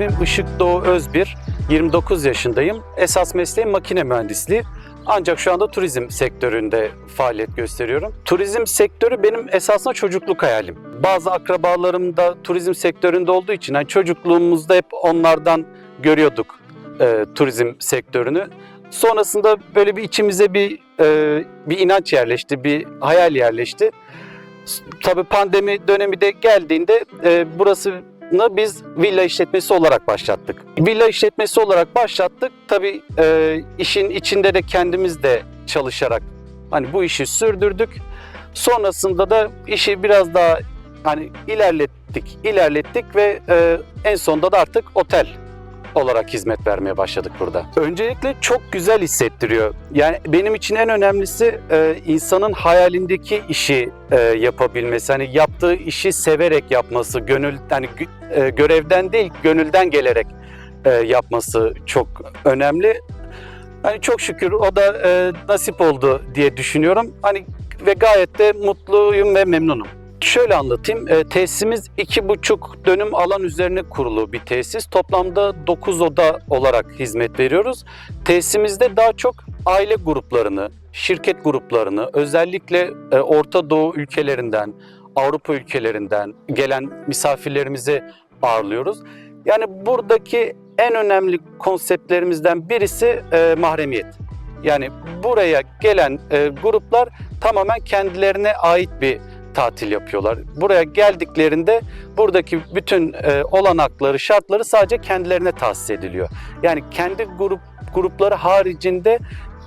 İsmim Işık Doğu Özbir. 29 yaşındayım. Esas mesleğim makine mühendisliği. Ancak şu anda turizm sektöründe faaliyet gösteriyorum. Turizm sektörü benim esasında çocukluk hayalim. Bazı akrabalarım da turizm sektöründe olduğu için hani çocukluğumuzda hep onlardan görüyorduk e, turizm sektörünü. Sonrasında böyle bir içimize bir e, bir inanç yerleşti, bir hayal yerleşti. Tabii pandemi dönemi de geldiğinde e, burasını biz villa işletmesi olarak başlattık. Villa işletmesi olarak başlattık. Tabii e, işin içinde de kendimiz de çalışarak hani bu işi sürdürdük. Sonrasında da işi biraz daha hani ilerlettik, ilerlettik ve e, en sonunda da artık otel olarak hizmet vermeye başladık burada. Öncelikle çok güzel hissettiriyor. Yani benim için en önemlisi e, insanın hayalindeki işi e, yapabilmesi. Hani yaptığı işi severek yapması, gönül hani e, görevden değil, gönülden gelerek e, yapması çok önemli. Hani çok şükür o da nasip oldu diye düşünüyorum. Hani ve gayet de mutluyum ve memnunum. Şöyle anlatayım. E, tesisimiz iki buçuk dönüm alan üzerine kurulu bir tesis. Toplamda 9 oda olarak hizmet veriyoruz. Tesisimizde daha çok aile gruplarını, şirket gruplarını, özellikle e, Orta Doğu ülkelerinden, Avrupa ülkelerinden gelen misafirlerimizi ağırlıyoruz. Yani buradaki en önemli konseptlerimizden birisi e, mahremiyet. Yani buraya gelen e, gruplar tamamen kendilerine ait bir tatil yapıyorlar. Buraya geldiklerinde buradaki bütün e, olanakları, şartları sadece kendilerine tahsis ediliyor. Yani kendi grup grupları haricinde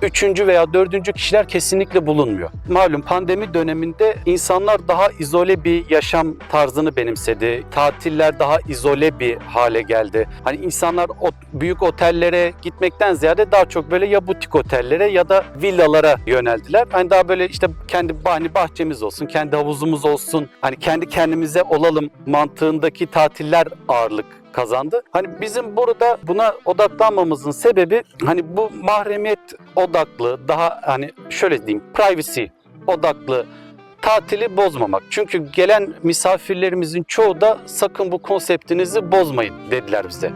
üçüncü veya dördüncü kişiler kesinlikle bulunmuyor. Malum pandemi döneminde insanlar daha izole bir yaşam tarzını benimsedi. Tatiller daha izole bir hale geldi. Hani insanlar o büyük otellere gitmekten ziyade daha çok böyle ya butik otellere ya da villalara yöneldiler. Hani daha böyle işte kendi hani bahçemiz olsun, kendi havuzumuz olsun, hani kendi kendimize olalım mantığındaki tatiller ağırlık kazandı. Hani bizim burada buna odaklanmamızın sebebi hani bu mahremiyet odaklı daha hani şöyle diyeyim privacy odaklı tatili bozmamak. Çünkü gelen misafirlerimizin çoğu da sakın bu konseptinizi bozmayın dediler bize.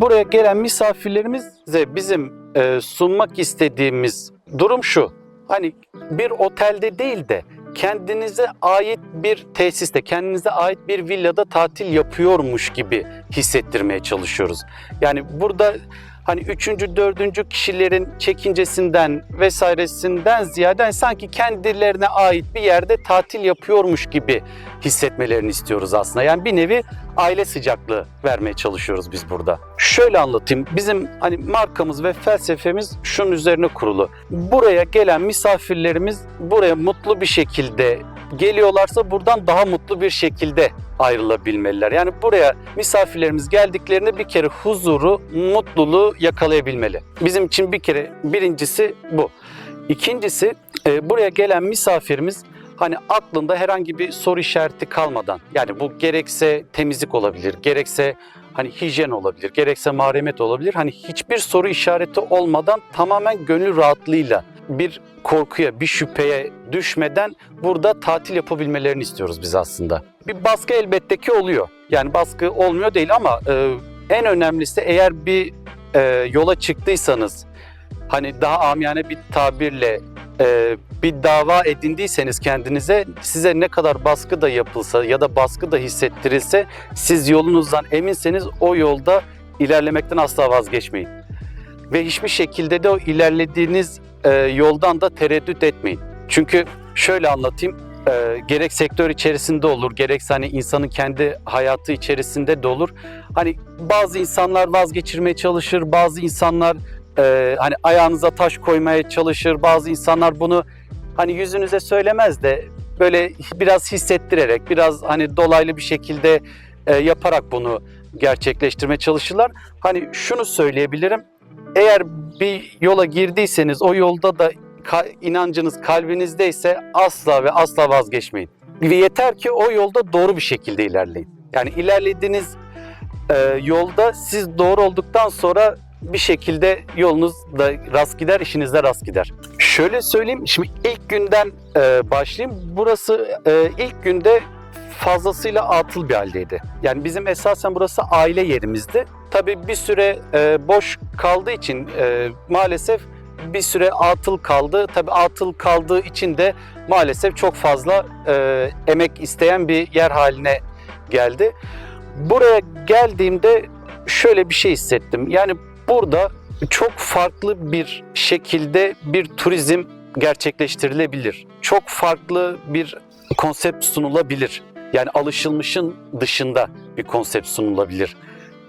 Buraya gelen misafirlerimize bizim e, sunmak istediğimiz durum şu. Hani bir otelde değil de kendinize ait bir tesiste, kendinize ait bir villada tatil yapıyormuş gibi hissettirmeye çalışıyoruz. Yani burada hani üçüncü, dördüncü kişilerin çekincesinden vesairesinden ziyade hani sanki kendilerine ait bir yerde tatil yapıyormuş gibi hissetmelerini istiyoruz aslında. Yani bir nevi aile sıcaklığı vermeye çalışıyoruz biz burada. Şöyle anlatayım. Bizim hani markamız ve felsefemiz şunun üzerine kurulu. Buraya gelen misafirlerimiz buraya mutlu bir şekilde geliyorlarsa buradan daha mutlu bir şekilde ayrılabilmeliler. Yani buraya misafirlerimiz geldiklerinde bir kere huzuru, mutluluğu yakalayabilmeli. Bizim için bir kere birincisi bu. İkincisi e, buraya gelen misafirimiz hani aklında herhangi bir soru işareti kalmadan yani bu gerekse temizlik olabilir, gerekse hani hijyen olabilir, gerekse mahremiyet olabilir. Hani hiçbir soru işareti olmadan tamamen gönül rahatlığıyla bir korkuya, bir şüpheye düşmeden burada tatil yapabilmelerini istiyoruz biz aslında. Bir baskı elbette ki oluyor. Yani baskı olmuyor değil ama e, en önemlisi eğer bir e, yola çıktıysanız hani daha amiyane bir tabirle e, bir dava edindiyseniz kendinize size ne kadar baskı da yapılsa ya da baskı da hissettirilse siz yolunuzdan eminseniz o yolda ilerlemekten asla vazgeçmeyin. Ve hiçbir şekilde de o ilerlediğiniz e, yoldan da tereddüt etmeyin. Çünkü şöyle anlatayım. e, gerek sektör içerisinde olur, gerekse hani insanın kendi hayatı içerisinde de olur. Hani bazı insanlar vazgeçirmeye çalışır, bazı insanlar e, hani ayağınıza taş koymaya çalışır, bazı insanlar bunu hani yüzünüze söylemez de böyle biraz hissettirerek, biraz hani dolaylı bir şekilde e, yaparak bunu gerçekleştirmeye çalışırlar. Hani şunu söyleyebilirim. Eğer bir yola girdiyseniz o yolda da inancınız kalbinizdeyse asla ve asla vazgeçmeyin. Yeter ki o yolda doğru bir şekilde ilerleyin. Yani ilerlediğiniz e, yolda siz doğru olduktan sonra bir şekilde yolunuz da rast gider, işiniz de rast gider. Şöyle söyleyeyim, şimdi ilk günden e, başlayayım. Burası e, ilk günde fazlasıyla atıl bir haldeydi. Yani bizim esasen burası aile yerimizdi. Tabii bir süre e, boş kaldığı için e, maalesef bir süre atıl kaldı. Tabii atıl kaldığı için de maalesef çok fazla e, emek isteyen bir yer haline geldi. Buraya geldiğimde şöyle bir şey hissettim. Yani burada çok farklı bir şekilde bir turizm gerçekleştirilebilir. Çok farklı bir konsept sunulabilir. Yani alışılmışın dışında bir konsept sunulabilir.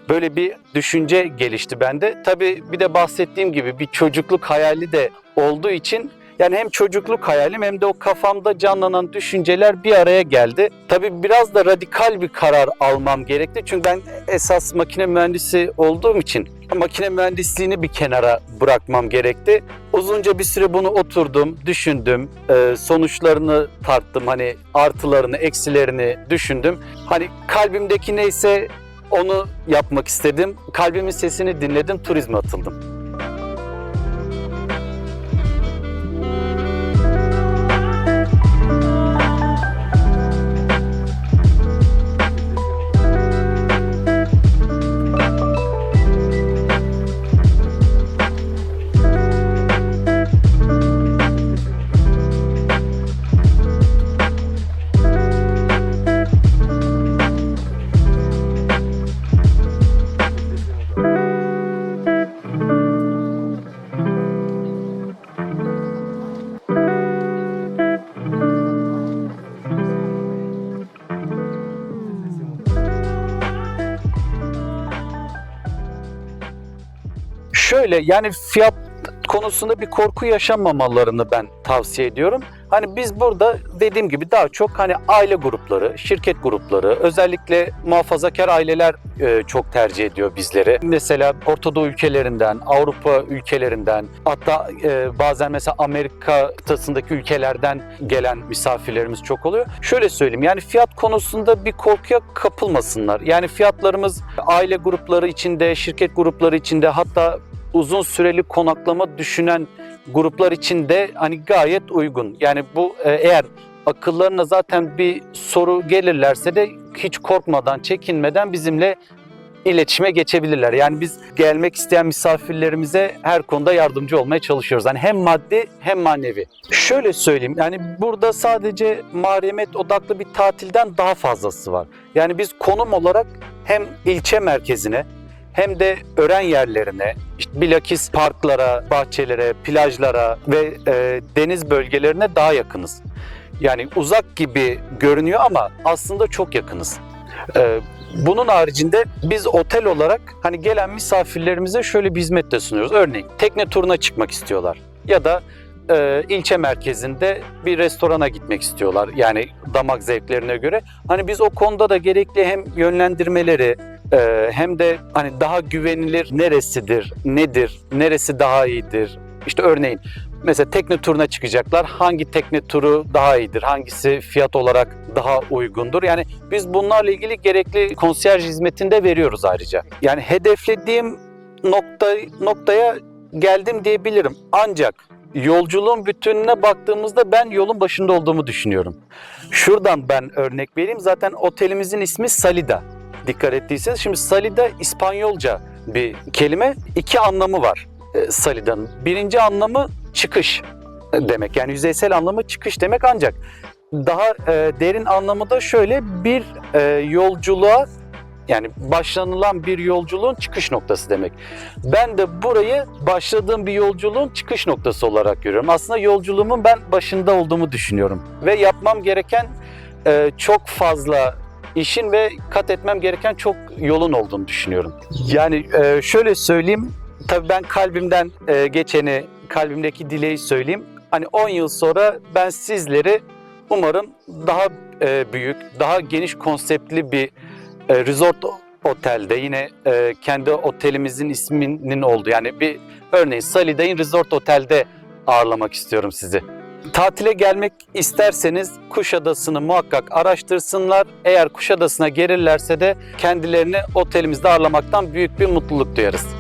Böyle bir düşünce gelişti bende. Tabii bir de bahsettiğim gibi bir çocukluk hayali de olduğu için yani hem çocukluk hayalim hem de o kafamda canlanan düşünceler bir araya geldi. Tabii biraz da radikal bir karar almam gerekti. Çünkü ben esas makine mühendisi olduğum için makine mühendisliğini bir kenara bırakmam gerekti. Uzunca bir süre bunu oturdum, düşündüm, e, sonuçlarını tarttım. Hani artılarını, eksilerini düşündüm. Hani kalbimdeki neyse onu yapmak istedim. Kalbimin sesini dinledim, turizme atıldım. Şöyle yani fiyat konusunda bir korku yaşamamalarını ben tavsiye ediyorum. Hani biz burada dediğim gibi daha çok hani aile grupları, şirket grupları, özellikle muhafazakar aileler e, çok tercih ediyor bizleri. Mesela Orta Doğu ülkelerinden, Avrupa ülkelerinden, hatta e, bazen mesela Amerika kıtasındaki ülkelerden gelen misafirlerimiz çok oluyor. Şöyle söyleyeyim yani fiyat konusunda bir korkuya kapılmasınlar. Yani fiyatlarımız aile grupları içinde, şirket grupları içinde hatta uzun süreli konaklama düşünen gruplar için de hani gayet uygun. Yani bu e, eğer akıllarına zaten bir soru gelirlerse de hiç korkmadan, çekinmeden bizimle iletişime geçebilirler. Yani biz gelmek isteyen misafirlerimize her konuda yardımcı olmaya çalışıyoruz. Yani hem maddi hem manevi. Şöyle söyleyeyim yani burada sadece mahremiyet odaklı bir tatilden daha fazlası var. Yani biz konum olarak hem ilçe merkezine hem de öğren yerlerine, işte bilakis parklara, bahçelere, plajlara ve e, deniz bölgelerine daha yakınız. Yani uzak gibi görünüyor ama aslında çok yakınız. E, bunun haricinde biz otel olarak hani gelen misafirlerimize şöyle bir hizmet de sunuyoruz. Örneğin tekne turuna çıkmak istiyorlar ya da e, ilçe merkezinde bir restorana gitmek istiyorlar. Yani damak zevklerine göre. Hani biz o konuda da gerekli hem yönlendirmeleri ee, hem de hani daha güvenilir neresidir, nedir, neresi daha iyidir. İşte örneğin mesela tekne turuna çıkacaklar. Hangi tekne turu daha iyidir? Hangisi fiyat olarak daha uygundur? Yani biz bunlarla ilgili gerekli konsiyerj hizmetini de veriyoruz ayrıca. Yani hedeflediğim nokta noktaya geldim diyebilirim. Ancak yolculuğun bütününe baktığımızda ben yolun başında olduğumu düşünüyorum. Şuradan ben örnek vereyim. Zaten otelimizin ismi Salida dikkat ettiyseniz. Şimdi Salida İspanyolca bir kelime. iki anlamı var e, Salida'nın. Birinci anlamı çıkış demek. Yani yüzeysel anlamı çıkış demek ancak daha e, derin anlamı da şöyle bir e, yolculuğa Yani başlanılan bir yolculuğun çıkış noktası demek. Ben de burayı başladığım bir yolculuğun çıkış noktası olarak görüyorum. Aslında yolculuğumun ben başında olduğumu düşünüyorum. Ve yapmam gereken e, çok fazla işin ve kat etmem gereken çok yolun olduğunu düşünüyorum. Yani e, şöyle söyleyeyim, tabii ben kalbimden e, geçeni, kalbimdeki dileği söyleyeyim. Hani 10 yıl sonra ben sizleri umarım daha e, büyük, daha geniş konseptli bir e, resort otelde yine e, kendi otelimizin isminin olduğu yani bir örneğin Saliday'ın Resort Otel'de ağırlamak istiyorum sizi. Tatile gelmek isterseniz Kuşadası'nı muhakkak araştırsınlar. Eğer Kuşadası'na gelirlerse de kendilerini otelimizde ağırlamaktan büyük bir mutluluk duyarız.